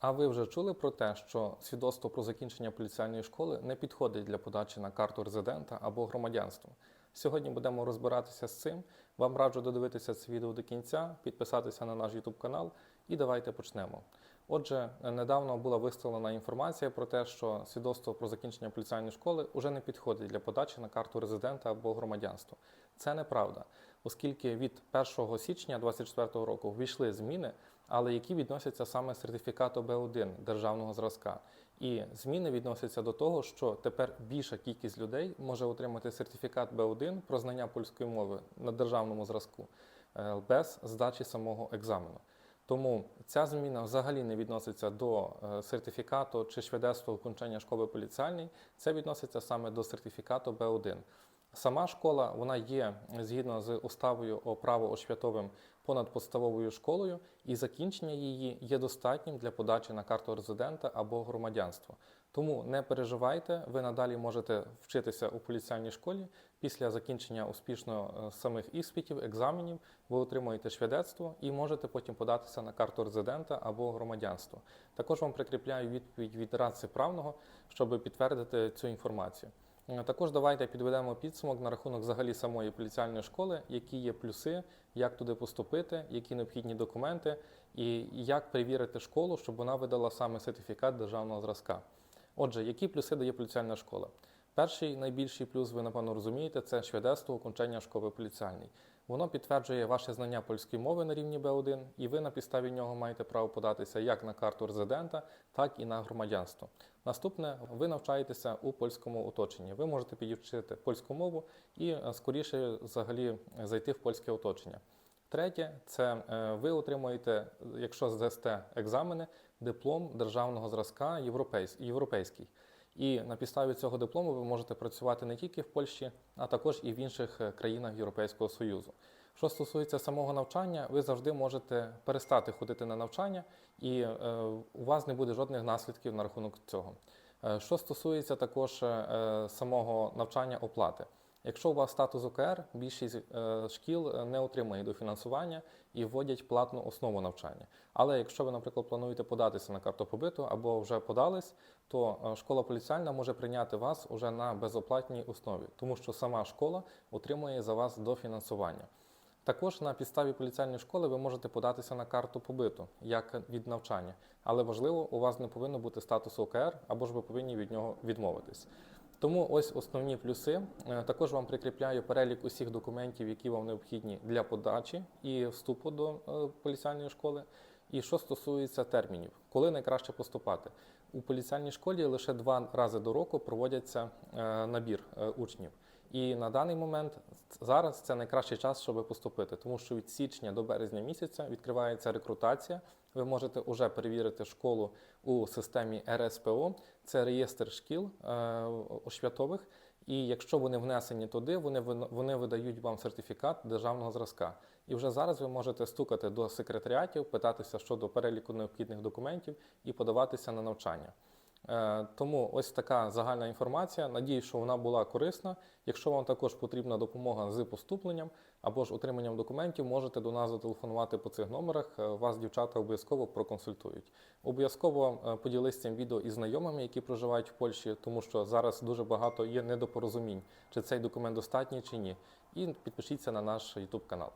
А ви вже чули про те, що свідоцтво про закінчення поліціальної школи не підходить для подачі на карту резидента або громадянство? Сьогодні будемо розбиратися з цим. Вам раджу додивитися це відео до кінця, підписатися на наш YouTube канал і давайте почнемо. Отже, недавно була виставлена інформація про те, що свідоцтво про закінчення поліціальної школи вже не підходить для подачі на карту резидента або громадянство. Це неправда, оскільки від 1 січня 2024 року ввійшли зміни, але які відносяться саме сертифікату Б1 державного зразка. І зміни відносяться до того, що тепер більша кількість людей може отримати сертифікат Б1 про знання польської мови на державному зразку е, без здачі самого екзамену. Тому ця зміна взагалі не відноситься до е, сертифікату чи свідоцтва окончання школи поліціальної, це відноситься саме до сертифікату Б1. Сама школа вона є згідно з уставою о право освятовим понадподставовою школою, і закінчення її є достатнім для подачі на карту резидента або громадянство. Тому не переживайте, ви надалі можете вчитися у поліціальній школі. Після закінчення успішно е, самих іспитів, екзаменів, ви отримуєте шведецтво і можете потім податися на карту резидента або громадянство. Також вам прикріпляю відповідь від радці правного, щоб підтвердити цю інформацію. Також давайте підведемо підсумок на рахунок взагалі самої поліціальної школи, які є плюси, як туди поступити, які необхідні документи, і як перевірити школу, щоб вона видала саме сертифікат державного зразка. Отже, які плюси дає поліціальна школа? Перший найбільший плюс, ви напевно розумієте, це шведецтво окончання школи поліціальної. Воно підтверджує ваше знання польської мови на рівні Б1, і ви на підставі нього маєте право податися як на карту резидента, так і на громадянство. Наступне, ви навчаєтеся у польському оточенні. Ви можете підівчити польську мову і е, скоріше взагалі зайти в польське оточення. Третє, це е, ви отримуєте, якщо здасте екзамени, диплом державного зразка європейський. І на підставі цього диплому ви можете працювати не тільки в Польщі, а також і в інших е, країнах Європейського Союзу. Що стосується самого навчання, ви завжди можете перестати ходити на навчання, і е, у вас не буде жодних наслідків на рахунок цього. Е, Що стосується також самого навчання оплати. Якщо у вас статус ОКР, більшість е, шкіл е, не отримує дофінансування і вводять платну основу навчання. Але якщо ви, наприклад, плануєте податися на карту побиту або вже подались, то е, школа поліціальна може прийняти вас уже на безоплатній основі, тому що сама школа отримує за вас дофінансування. Також на підставі поліціальної школи ви можете податися на карту побиту як від навчання, але важливо, у вас не повинно бути статусу ОКР або ж ви повинні від нього відмовитись. Тому ось основні плюси. Е, Також вам прикріпляю перелік усіх документів, які вам необхідні для подачі і вступу до е, поліціальної школи. І що стосується термінів, коли найкраще поступати у поліціальній школі лише два рази до року проводяться е, набір учнів. І на даний момент зараз це найкращий час, щоб поступити, тому що від січня до березня місяця відкривається рекрутація. Ви можете вже перевірити школу у системі РСПО, це реєстр шкіл е, освятових. І якщо вони внесені туди, вони вони видають вам сертифікат державного зразка. І вже зараз ви можете стукати до секретаріатів, питатися щодо переліку необхідних документів і подаватися на навчання. Е, Тому ось така загальна інформація. Надію, що вона була корисна. Якщо вам також потрібна допомога з поступленням або ж отриманням документів, можете до нас зателефонувати по цих номерах. Е, Вас дівчата обов'язково проконсультують. Обов'язково е, поділись цим відео із знайомими, які проживають в Польщі, тому що зараз дуже багато є недопорозумінь, чи цей документ достатній чи ні. І підпишіться на наш YouTube канал.